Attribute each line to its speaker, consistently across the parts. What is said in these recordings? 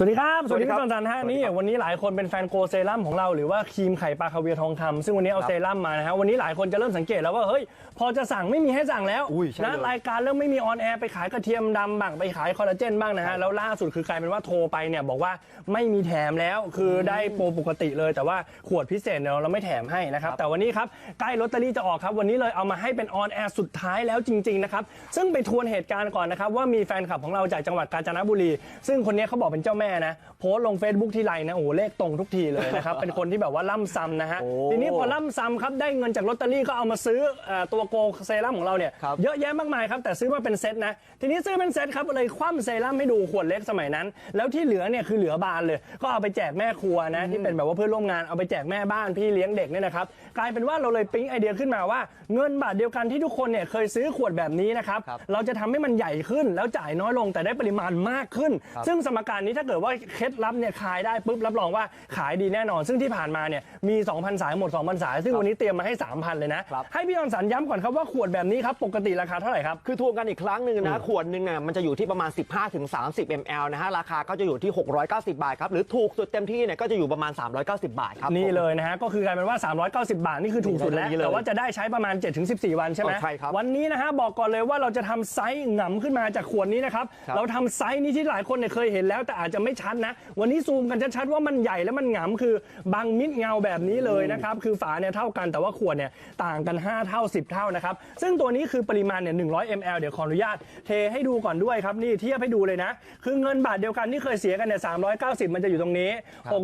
Speaker 1: สวัสดีครับ สวัสดี
Speaker 2: สวัสดี
Speaker 1: พี่
Speaker 2: ครับ
Speaker 1: จอนจันฮะนี่วันนี้หลายคนเป็นแฟนโกเซรั่มของเราหรือว่าครีมไข่ปลาคาเวียร์ทองคำซึ่งวันนี้เอา
Speaker 2: ครับ
Speaker 1: เซรั่มมานะฮะวันนี้หลายคนจะเริ่มสังเกตแล้วว่าเฮ้ยพอจะสั่งไม่มีให้สั่งแล้ว
Speaker 2: อุ้ยใช่
Speaker 1: นะ
Speaker 2: เลย
Speaker 1: รายการเริ่มไม่มีออนแอร์ไปขายกระเทียมดำบ้างไปขายคอลลาเจนบ้างนะฮะแล้วล่าสุดคือกลายเป็นว่าโทรไปเนี่ยบอกว่าไม่มีแถมแล้วคือได้โปรปกติเลย แต่ว่าขวดพิเศษเนี่ยเราไม่แถมให้นะครับแต่วันนี้ครับใกล้ลอตเตอรี่จะออกครับวันนี้เลยเอามาให้เป็นออนแอร์สุดท้ายแล้วจริงๆนะครับซึ่งไปทวนเหตุการณ์ก่อนนะครับว่ามีแฟนคลับของเราจากจังหวัดกาญจนบุรี ซึ่งคนนี้เขาบอกเป็นเจ้าแม่นะโพสต์ลง Facebook ที่ไรนะโอ้โหเลขตรงทุกทีเลยนะครับ เป็นคนที่แบบว่าล่ำซ้ำนะฮะ
Speaker 2: โอ้
Speaker 1: ทีนี้พอล่ำซ้ำครับได้เงินจากลอตเตอรี่ก็เอามาซื้อเอ่อตัวโกเซรั่มของเราเนี่ย
Speaker 2: ครับ
Speaker 1: เยอะแยะมากมายครับแต่ซื้อมาเป็นเซตนะ ทีนี้ซื้อเป็นเซตครับเลยคว่ำเซรั่มให้ดูขวดเล็กสมัยนั้น แล้วที่เหลือเนี่ยคือเหลือบานเลย ก็เอาไปแจกแม่ครัวนะที่เป็นแบบว่าเพื่อนร่วมงานเอาไปแจกแม่บ้านพี่เลี้ยงเด็กเนี่ยนะครับกลายเป็นว่าเราเลยปิ๊งไอเดียขึ้นมาว่าเงินบาทเดียวกันที่ทุกคนเนี่ยเคยซื้อขวดแบบนี้นะครับ
Speaker 2: ครับ
Speaker 1: เราจะทำให้มันใหญ่ขึ้นแล้วจ่ายน้อยลงแต่ได้ปริมาณมากขึ้น
Speaker 2: ครับ
Speaker 1: ซึ่งสมการนี้ถ้าเกิดว่าเคล็ดลับเนี่ยขายได้ปุ๊บรับรองว่าขายดีแน่นอน ซึ่งที่ผ่านมาเนี่ยมี 2,000 สายหมด 2,000 สาย ซึ่งวันนี้เตรียมมาให้ 3,000 เลยนะ
Speaker 2: ครับ
Speaker 1: ให้พี่ออนสันย้ำก่อนครับว่าขวดแบบนี้ครับปกติราคาเท่าไหร่ครับ
Speaker 2: คือทวงกันอีกครั้งหนึ่งนะ ขวดหนึ่งเนี่ยมันจะอยู่ที่ประมาณ 15ถึง30 ml นะฮะ ราคาก็จะอยู่ที่ 690 บาทครับ หรือถูกสุดเต็มที่เนี่ยก็จะอยู่ประมาณ 390 บาทครับ
Speaker 1: นี่
Speaker 2: ผม
Speaker 1: เลยนะฮะก็คือกลายเป็นว่า 390 บาทนี่คือถูกสุดแล้ว
Speaker 2: นี่เลย
Speaker 1: แต่ว่าจะได้ใช้ประมาณ 7-14 วันใช่ไหม
Speaker 2: อ๋อใช่ครับ
Speaker 1: วันนี้นะฮะบอกก่อนเลยว่าเราจะทำไซส์หงำขึ้นมาจากขวดนี้นะครับ
Speaker 2: ครับ
Speaker 1: เราทำไซส์นี้ที่หลายคนเนี่ยเคยเห็นแล้วแต่อาจจะไม่ชัดนะ วันนี้ซูมกันชัดๆว่ามันใหญ่และมันหงำคือบังมิดเงาแบบนี้เลยนะครับ คือฝาเนี่ยเท่ากันแต่ว่าขวดเนี่ยต่างกัน 5 เท่า 10 เท่านะครับ ซึ่งตัวนี้คือปริมาณเนี่ย 100 ml เดี๋ยวขออนุญาตเทให้ดูก่อนด้วยครับนี่เทียบให้ดูเลยนะ คือเงินบาทเดียวกันที่เคยเสียกันเนี่ย 390 มันจะอยู่ตรงนี้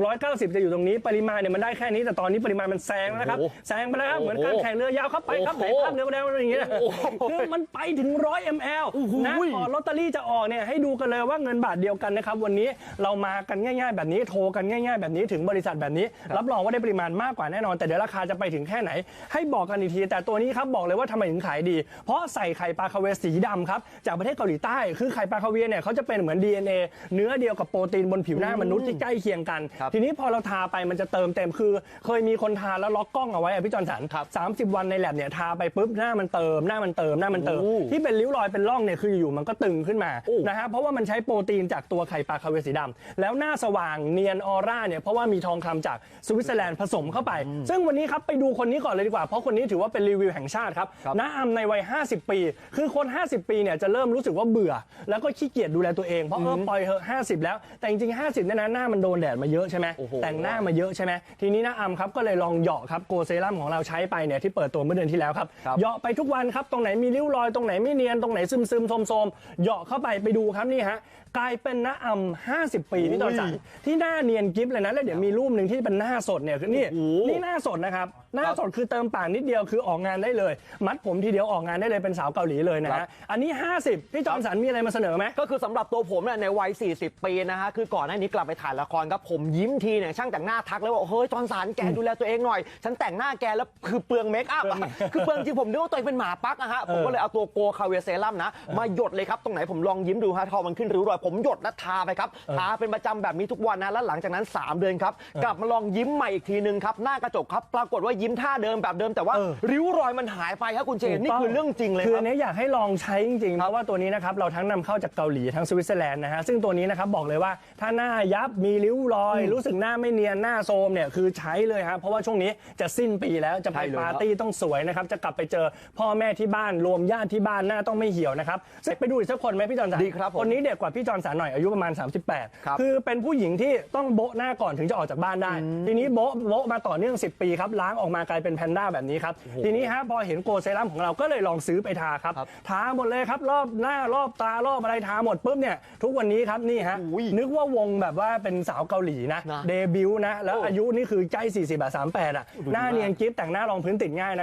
Speaker 1: 690 จะอยู่ตรงนี้ ปริมาณเนี่ยมันได้แค่นี้ แต่ตอนนี้ปริมาณมันแซงแล้วนะครับ
Speaker 2: โอ้โห
Speaker 1: แซงไปแล้วครับ เหมือนการ
Speaker 2: โอ้โห
Speaker 1: แข่งเรือยาวครับไปครับไหน
Speaker 2: โอ้โห
Speaker 1: ภาพเรือไปแล้วอย่างเงี้ย
Speaker 2: โอ้โห
Speaker 1: คือมันไปถึง 100 ml นะก่อนลอตเตอรี่จะออกเนี่ยให้ดูกันเลยว่าเงินบาทเดียวกันนะครับวันนี้เรามากันง่าย ๆ แบบนี้โทรกันง่าย ๆ แบบนี้ถึงบริษัทแบบนี้ รับรองว่าได้ปริมาณมากกว่าแน่นอน แต่เดี๋ยวราคาจะไปถึงแค่ไหน ให้บอกกันอีกที แต่ตัวนี้ครับบอกเลยว่าทำไมถึงขายดี เพราะใส่ไข่ปลาคาเวียร์สีดำครับจากประเทศเกาหลีใต้คือไข่ปลาคาเวียร์เนี่ยเขาจะเป็นเหมือน DNA เนื้อเดียวกับโปรตีนบนผิวหน้ามนุษย์ที่ใกล้เคียงกัน
Speaker 2: ครับ
Speaker 1: ทีนี้พอเราทาไปมันจะเติมเต็มคือ เคยมีคนทาแล้วล็อกกล้องเอาไว้อะพี่จอนสัน
Speaker 2: ครับ
Speaker 1: 30วันในแลบเนี่ยทาไปปุ๊บหน้ามันเติมหน้ามันเติมหน้ามันเติม
Speaker 2: โอ้
Speaker 1: ที่เป็นริ้วรอยเป็นร่องเนี่ยคืออยู่ๆมันก็ตึงขึ้นมา
Speaker 2: โอ้
Speaker 1: นะฮะเพราะว่ามันใช้โปรตีนจากตัวไข่ปลาคาเวียร์สีดำแล้วหน้าสว่างเนียนออร่าเนี่ยเพราะว่ามีทองคำจากสวิตเซอร์แลนด์ผสมเข้าไป ซึ่งวันนี้ครับไปดูคนนี้ก่อนเลยดีกว่า เพราะคนนี้ถือว่าเป็นรีวิวแห่งชาติครับ
Speaker 2: ครับ
Speaker 1: น้าอำในวัย 50 ปี คือคน 50 ปีเนี่ยจะเริ่มรู้สึกว่าเบื่อ แล้วก็ขี้เกียจดูแลตัวเองเพราะเออปล่อยเหอะ50แล้ว แต่จริงๆ50เนี่ยนะหน้ามันโดนแดดมาเยอะใช่ไหม
Speaker 2: โอ้โห
Speaker 1: แต่งหน้ามาเยอะใช่ไหมทีนี้น้าอำครับก็เลยลองเหยาะครับโกเซรั่มของเราใช้ไปเนี่ยที่เปิดตัวเมื่อเดือนที่แล้วครับ
Speaker 2: ครับ
Speaker 1: เหยาะไปทุกวันครับตรงไหนมีริ้วรอยตรงไหนไม่เนียนตรงไหนซึมซึมๆโทมๆเหยาะเข้าไปไปดูครับนี่ฮะกลายเป็นน้าอำ50 ปีพี่ต่อสันที่หน้าเนียนกิฟเลยนะแล้วเดี๋ยวมีรูปหนึ่งที่เป็นหน้าสดเนี่ยคือนี่
Speaker 2: โอ้โห
Speaker 1: นี่หน้าสดนะครับหน้าสดคือเติมปากนิดเดียวคือออกงานได้เลย มัดผมทีเดียวออกงานได้เลยเป็นสาวเกาหลีเลยนะ
Speaker 2: ครั
Speaker 1: ฮะ
Speaker 2: บ
Speaker 1: อันนี้ 50พี่จอมสันมีอะไรมาเสนอไหม
Speaker 2: ก็คือสำหรับตัวผมเนี่ยในวัย 40 ปีนะฮะคือก่อนหน้านี้กลับไปถ่ายละครครับผมยิ้มทีเนี่ยช่างแต่งหน้าทักเลยว่าเฮ้ยจอห์นสันแกดูแลตัวเองหน่อย ฉันแต่งหน้าแกแล้วคือเปลืองเมคอัพอะคือเปลืองจริงผมนึกว่าตัวเองเป็นหมาปักอะฮะผมก็เลยเอาตัวโกคาเวียเซรั่มนะมาหยดเลยครับตรงไหนผมลองยิ้มดูฮะทอมันขึ้นริ้วรอยผมหยดแล้วทาไปครับทาเป็นประจำแบบนี้ทุกวันนะแล้วหลังจากนั้น 3 เดือนครับ กลับมาลองยิ้มใหม่อีกทีนึงครับหน้ากระจกครับ ปรากฏว่ายิ้มท่าเดิมแบบเดิมแต่ว่า
Speaker 1: เออ
Speaker 2: ริ้วรอยมันหายไปครับคุณเจนนี่คือเรื่องจริงเลย
Speaker 1: คือ
Speaker 2: ครั
Speaker 1: อั
Speaker 2: บ
Speaker 1: นนี้อยากให้ลองใช้จริงๆเพราะว่าตัวนี้นะครับเราทั้งนำเข้าจากเกาหลีทั้งสวิตเซอร์แลนด์นะฮะซึ่งตัวนี้นะครับบอกเลยว่าถ้าหน้ายับมีริ้วรอย รู้สึกหน้าไม่เนียนหน้าโทรมเนี่ยคือใช้เลยครับเพราะว่าช่วงนี้จะสิ้นปีแล้วจะไป
Speaker 2: ใช่เลย
Speaker 1: ปาร์ตี้ต้องสวยนะครับจะกลับไปเจอพ่อแม่ที่บ้านรวมญาติที่บ้านหน้าต้องไม่เหี่ยวนะครับไปดูอีกสักคนไหมพี่จอนสัน
Speaker 2: ดีครับผม
Speaker 1: คนนี้เด็กกว่าพี่จอนสันหน่อยอายุประมาณ
Speaker 2: ครับ
Speaker 1: 38คือเป็นผู้หญิงที่ต้องโบ๊ะหน้าก่อนถึงจะออกจากบ้านได้ ทีนี้โบ๊ะโบ๊ะมาต่อเนื่อง 10 ปีครับล้างออกมากลายเป็นแพนด้าแบบนี้ครับทีนี้ฮะพอเห็นโกเซรั่มของเราก็เลยลองซื้อไปทาครับ
Speaker 2: ครับ
Speaker 1: ทาหมดเลยครับรอบหน้ารอบตารอบอะไรทาหมดปุ๊บเนี่ยทุกวันนี้ครับนี่ฮะ
Speaker 2: อุ้ย
Speaker 1: นึกว่าวงแบบว่าเป็นสาวเกาหลีนะ
Speaker 2: นะ
Speaker 1: เดบิวต์นะแล้ว
Speaker 2: โอ้
Speaker 1: อายุนี่คือใกล้40แบบ38อะ
Speaker 2: ดูดี
Speaker 1: หน้ามา
Speaker 2: ก
Speaker 1: เนียนกิฟแต่งหน้ารองพื้นติดง่ายนะครับ